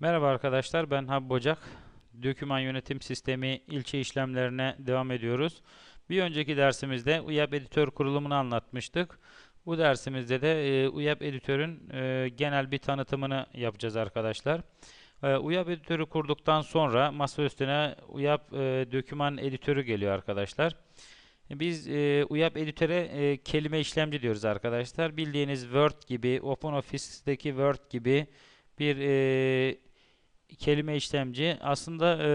Merhaba arkadaşlar, ben Habib Bocak. Döküman yönetim sistemi ilçe işlemlerine devam ediyoruz. Bir önceki dersimizde UYAP editör kurulumunu anlatmıştık. Bu dersimizde de e, UYAP editörün e, genel bir tanıtımını yapacağız arkadaşlar. E, UYAP editörü kurduktan sonra masa üstüne UYAP e, döküman editörü geliyor arkadaşlar. Biz e, UYAP editöre e, kelime işlemci diyoruz arkadaşlar. Bildiğiniz Word gibi, OpenOffice'deki Word gibi bir e, kelime işlemci. Aslında e,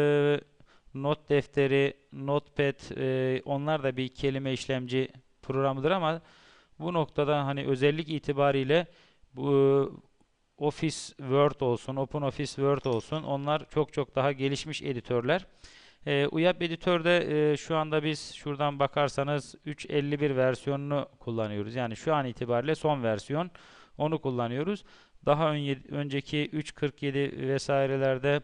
not defteri, notepad e, onlar da bir kelime işlemci programıdır ama bu noktada hani özellik itibariyle bu Office Word olsun, OpenOffice Word olsun onlar çok çok daha gelişmiş editörler. E, UYAP editörde e, şu anda biz şuradan bakarsanız 3.51 versiyonunu kullanıyoruz. Yani şu an itibariyle son versiyon onu kullanıyoruz. Daha ön, önceki 3.47 vesairelerde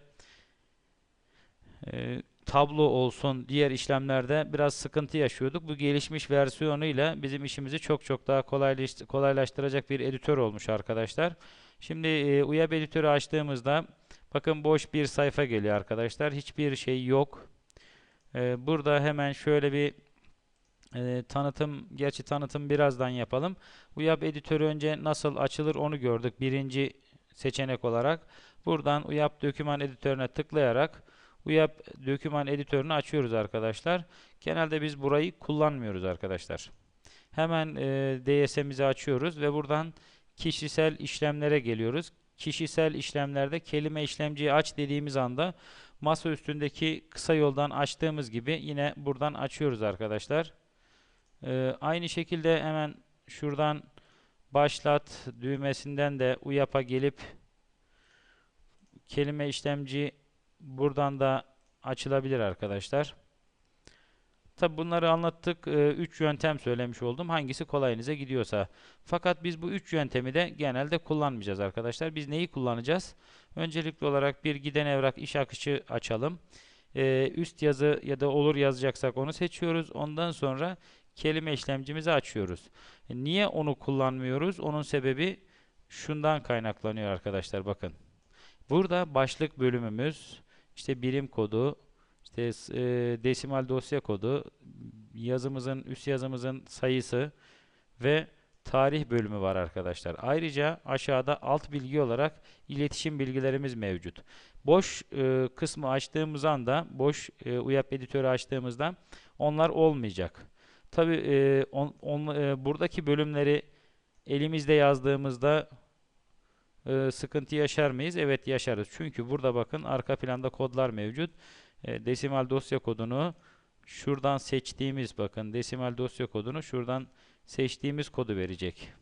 e, tablo olsun diğer işlemlerde biraz sıkıntı yaşıyorduk. Bu gelişmiş versiyonuyla bizim işimizi çok çok daha kolaylaştı, kolaylaştıracak bir editör olmuş arkadaşlar. Şimdi e, UYAP editörü açtığımızda bakın boş bir sayfa geliyor arkadaşlar. Hiçbir şey yok. E, burada hemen şöyle bir e, tanıtım, gerçi tanıtım birazdan yapalım. UYAP editörü önce nasıl açılır onu gördük birinci seçenek olarak. Buradan UYAP doküman editörüne tıklayarak UYAP doküman editörünü açıyoruz arkadaşlar. Genelde biz burayı kullanmıyoruz arkadaşlar. Hemen e, DS'imizi açıyoruz ve buradan kişisel işlemlere geliyoruz. Kişisel işlemlerde kelime işlemciyi aç dediğimiz anda masa üstündeki kısa yoldan açtığımız gibi yine buradan açıyoruz arkadaşlar. Ee, aynı şekilde hemen şuradan başlat düğmesinden de UYAP'a gelip kelime işlemci buradan da açılabilir arkadaşlar. Tabi bunları anlattık. 3 ee, yöntem söylemiş oldum. Hangisi kolayınıza gidiyorsa. Fakat biz bu 3 yöntemi de genelde kullanmayacağız arkadaşlar. Biz neyi kullanacağız? Öncelikli olarak bir giden evrak iş akışı açalım. Ee, üst yazı ya da olur yazacaksak onu seçiyoruz. Ondan sonra kelime işlemcimizi açıyoruz. E, niye onu kullanmıyoruz? Onun sebebi şundan kaynaklanıyor arkadaşlar bakın. Burada başlık bölümümüz, işte birim kodu, işte e, desimal dosya kodu, yazımızın, üst yazımızın sayısı ve tarih bölümü var arkadaşlar. Ayrıca aşağıda alt bilgi olarak iletişim bilgilerimiz mevcut. Boş e, kısmı açtığımız anda, boş e, UYAP editörü açtığımızda onlar olmayacak. Tabi e, on, on, e, buradaki bölümleri elimizde yazdığımızda e, sıkıntı yaşar mıyız? Evet yaşarız. Çünkü burada bakın arka planda kodlar mevcut. E, desimal dosya kodunu şuradan seçtiğimiz bakın desimal dosya kodunu şuradan seçtiğimiz kodu verecek.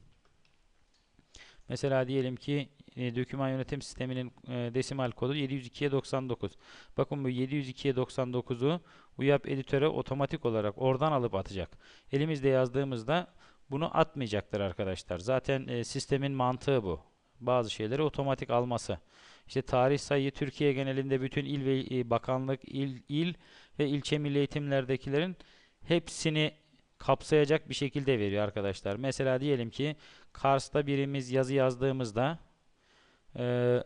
Mesela diyelim ki e, doküman yönetim sisteminin e, desimal kodu 702'ye 99. Bakın bu 702'ye 99'u UYAP editöre otomatik olarak oradan alıp atacak. Elimizde yazdığımızda bunu atmayacaktır arkadaşlar. Zaten e, sistemin mantığı bu. Bazı şeyleri otomatik alması. İşte tarih sayı Türkiye genelinde bütün il ve e, bakanlık, il, il ve ilçe milli eğitimlerdekilerin hepsini kapsayacak bir şekilde veriyor arkadaşlar. Mesela diyelim ki Kars'ta birimiz yazı yazdığımızda e, e,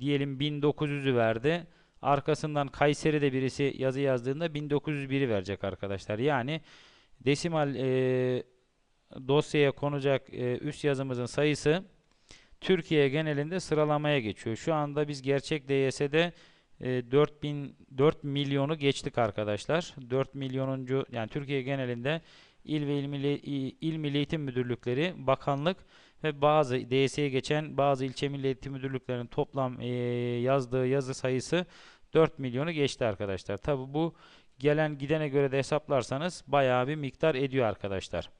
diyelim 1900'ü verdi. Arkasından Kayseri'de birisi yazı yazdığında 1901'i verecek arkadaşlar. Yani desimal e, dosyaya konacak e, üst yazımızın sayısı Türkiye genelinde sıralamaya geçiyor. Şu anda biz gerçek DYS'de e, 4000 4 milyonu geçtik arkadaşlar. 4 milyonuncu yani Türkiye genelinde il ve il milli, il milli eğitim müdürlükleri, bakanlık ve bazı DS'ye geçen bazı ilçe milli eğitim müdürlüklerinin toplam e, yazdığı yazı sayısı 4 milyonu geçti arkadaşlar. Tabi bu gelen gidene göre de hesaplarsanız bayağı bir miktar ediyor arkadaşlar.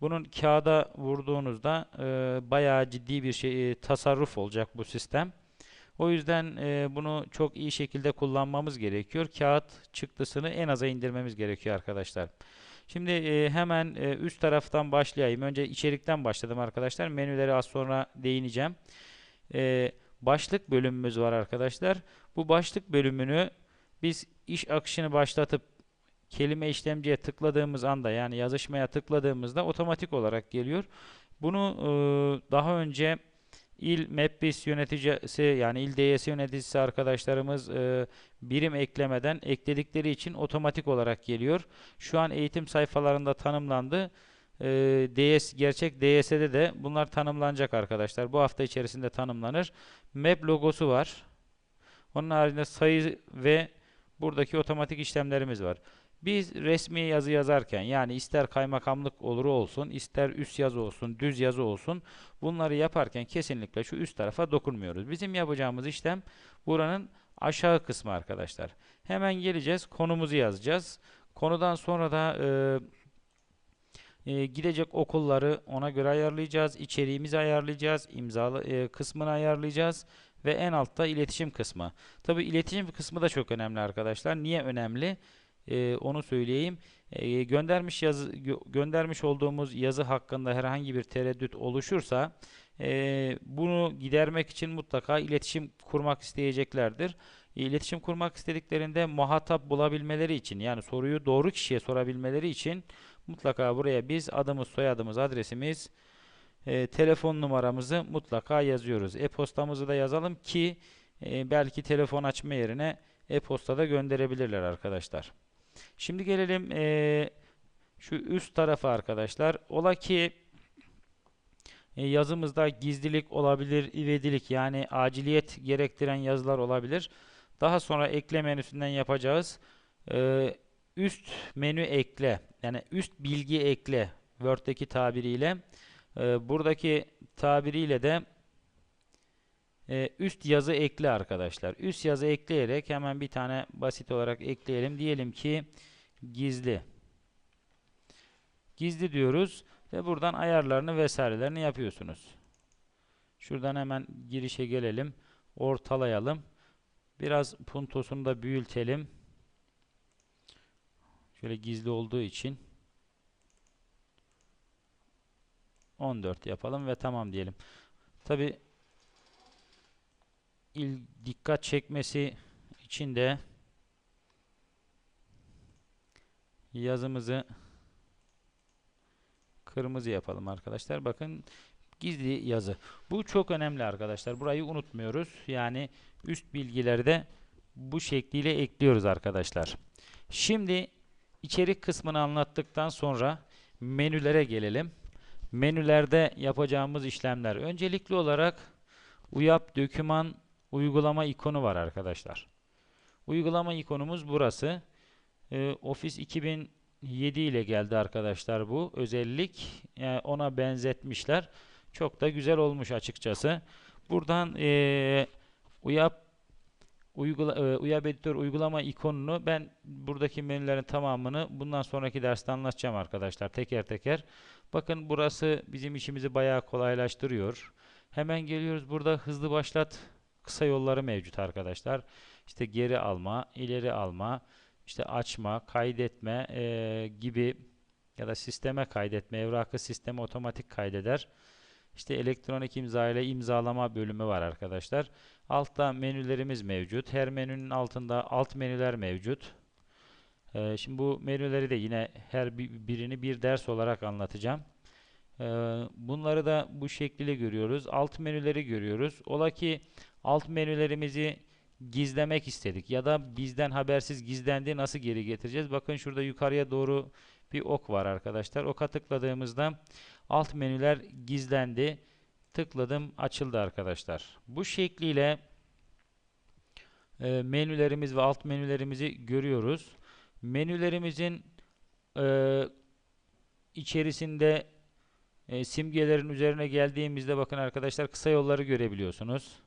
Bunun kağıda vurduğunuzda e, bayağı ciddi bir şey e, tasarruf olacak bu sistem. O yüzden e, bunu çok iyi şekilde kullanmamız gerekiyor. Kağıt çıktısını en aza indirmemiz gerekiyor arkadaşlar. Şimdi e, hemen e, üst taraftan başlayayım. Önce içerikten başladım arkadaşlar. Menüleri az sonra değineceğim. E, başlık bölümümüz var arkadaşlar. Bu başlık bölümünü biz iş akışını başlatıp kelime işlemciye tıkladığımız anda yani yazışmaya tıkladığımızda otomatik olarak geliyor. Bunu e, daha önce İl MEPBIS yöneticisi yani il DS yöneticisi arkadaşlarımız e, birim eklemeden ekledikleri için otomatik olarak geliyor. Şu an eğitim sayfalarında tanımlandı. E, DS gerçek DS'de de bunlar tanımlanacak arkadaşlar. Bu hafta içerisinde tanımlanır. MEP logosu var. Onun haricinde sayı ve buradaki otomatik işlemlerimiz var. Biz resmi yazı yazarken yani ister kaymakamlık olur olsun, ister üst yazı olsun, düz yazı olsun bunları yaparken kesinlikle şu üst tarafa dokunmuyoruz. Bizim yapacağımız işlem buranın aşağı kısmı arkadaşlar. Hemen geleceğiz, konumuzu yazacağız. Konudan sonra da e, e, gidecek okulları ona göre ayarlayacağız. İçeriğimizi ayarlayacağız. imzalı e, kısmını ayarlayacağız. Ve en altta iletişim kısmı. Tabi iletişim kısmı da çok önemli arkadaşlar. Niye önemli? E, onu söyleyeyim. E, göndermiş yazı gö göndermiş olduğumuz yazı hakkında herhangi bir tereddüt oluşursa e, bunu gidermek için mutlaka iletişim kurmak isteyeceklerdir. İletişim kurmak istediklerinde muhatap bulabilmeleri için yani soruyu doğru kişiye sorabilmeleri için mutlaka buraya biz adımız, soyadımız, adresimiz, e, telefon numaramızı mutlaka yazıyoruz. E-postamızı da yazalım ki e, belki telefon açma yerine e-postada gönderebilirler arkadaşlar. Şimdi gelelim e, şu üst tarafa arkadaşlar. Ola ki e, yazımızda gizlilik olabilir, ivedilik yani aciliyet gerektiren yazılar olabilir. Daha sonra ekle menüsünden yapacağız. E, üst menü ekle yani üst bilgi ekle Word'deki tabiriyle. E, buradaki tabiriyle de e, üst yazı ekle arkadaşlar. Üst yazı ekleyerek hemen bir tane basit olarak ekleyelim. Diyelim ki gizli. Gizli diyoruz ve buradan ayarlarını vesairelerini yapıyorsunuz. Şuradan hemen girişe gelelim. Ortalayalım. Biraz puntosunu da büyütelim. Şöyle gizli olduğu için 14 yapalım ve tamam diyelim. Tabi il dikkat çekmesi için de yazımızı kırmızı yapalım arkadaşlar. Bakın gizli yazı. Bu çok önemli arkadaşlar. Burayı unutmuyoruz. Yani üst bilgileri de bu şekliyle ekliyoruz arkadaşlar. Şimdi içerik kısmını anlattıktan sonra menülere gelelim. Menülerde yapacağımız işlemler. Öncelikli olarak UYAP doküman uygulama ikonu var arkadaşlar. Uygulama ikonumuz burası. Ee, Office 2007 ile geldi arkadaşlar bu özellik. Yani ona benzetmişler. Çok da güzel olmuş açıkçası. Buradan e, UYAP uygula, e, UYAP editör uygulama ikonunu ben buradaki menülerin tamamını bundan sonraki derste anlatacağım arkadaşlar teker teker. Bakın burası bizim işimizi bayağı kolaylaştırıyor. Hemen geliyoruz burada hızlı başlat kısa yolları mevcut arkadaşlar. İşte geri alma, ileri alma, işte açma, kaydetme e, gibi ya da sisteme kaydetme, evrakı sisteme otomatik kaydeder. İşte elektronik imza ile imzalama bölümü var arkadaşlar. Altta menülerimiz mevcut. Her menünün altında alt menüler mevcut. Ee, şimdi bu menüleri de yine her birini bir ders olarak anlatacağım. Ee, bunları da bu şekilde görüyoruz. Alt menüleri görüyoruz. Ola ki alt menülerimizi gizlemek istedik ya da bizden habersiz gizlendi nasıl geri getireceğiz? Bakın şurada yukarıya doğru bir ok var arkadaşlar. Oka tıkladığımızda alt menüler gizlendi. Tıkladım açıldı arkadaşlar. Bu şekliyle e, menülerimiz ve alt menülerimizi görüyoruz. Menülerimizin e, içerisinde e, simgelerin üzerine geldiğimizde bakın arkadaşlar kısa yolları görebiliyorsunuz.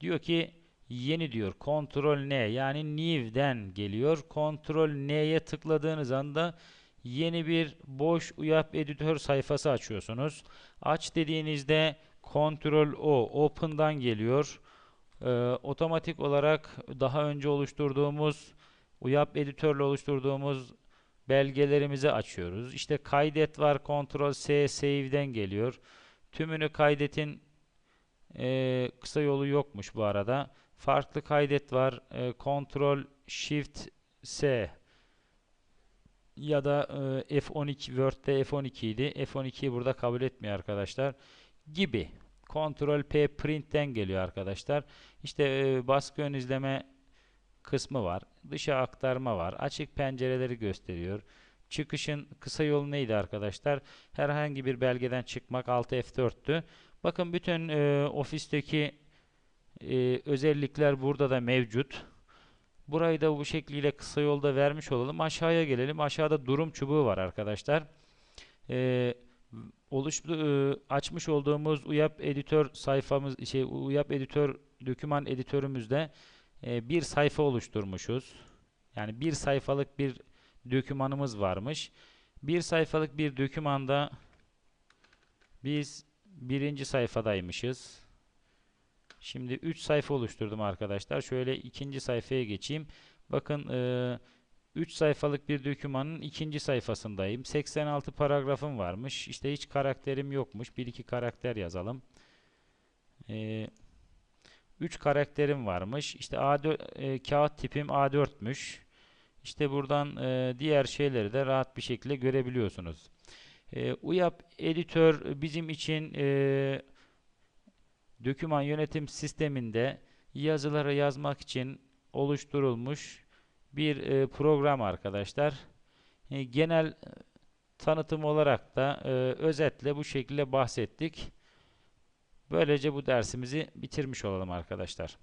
Diyor ki yeni diyor. Ctrl N yani new'den geliyor. Ctrl N'ye tıkladığınız anda yeni bir boş UYAP editör sayfası açıyorsunuz. Aç dediğinizde Ctrl O Open'dan geliyor. Ee, otomatik olarak daha önce oluşturduğumuz UYAP editörle oluşturduğumuz belgelerimizi açıyoruz. İşte kaydet var. Ctrl S Save'den geliyor. Tümünü kaydetin e, kısa yolu yokmuş bu arada. Farklı kaydet var. E, Ctrl Shift S ya da e, F12 Word'de F12 idi. F12'yi burada kabul etmiyor arkadaşlar. Gibi. Ctrl P print'ten geliyor arkadaşlar. İşte e, baskı ön izleme kısmı var. Dışa aktarma var. Açık pencereleri gösteriyor. Çıkışın kısa yolu neydi arkadaşlar? Herhangi bir belgeden çıkmak Alt F4'tü. Bakın bütün e, ofisteki e, özellikler burada da mevcut. Burayı da bu şekliyle kısa yolda vermiş olalım. Aşağıya gelelim. Aşağıda durum çubuğu var arkadaşlar. E, oluştu, e, açmış olduğumuz UYAP editör sayfamız şey UYAP editör doküman editörümüzde e, bir sayfa oluşturmuşuz. Yani bir sayfalık bir dokümanımız varmış. Bir sayfalık bir dokümanda biz birinci sayfadaymışız. Şimdi 3 sayfa oluşturdum arkadaşlar. Şöyle ikinci sayfaya geçeyim. Bakın 3 sayfalık bir dokümanın ikinci sayfasındayım. 86 paragrafım varmış. İşte hiç karakterim yokmuş. 1-2 karakter yazalım. 3 karakterim varmış. İşte A4 e, kağıt tipim A4'müş. İşte buradan e, diğer şeyleri de rahat bir şekilde görebiliyorsunuz. E, UYAP editör bizim için e, doküman yönetim sisteminde yazıları yazmak için oluşturulmuş bir e, program arkadaşlar. E, genel e, tanıtım olarak da e, özetle bu şekilde bahsettik. Böylece bu dersimizi bitirmiş olalım arkadaşlar.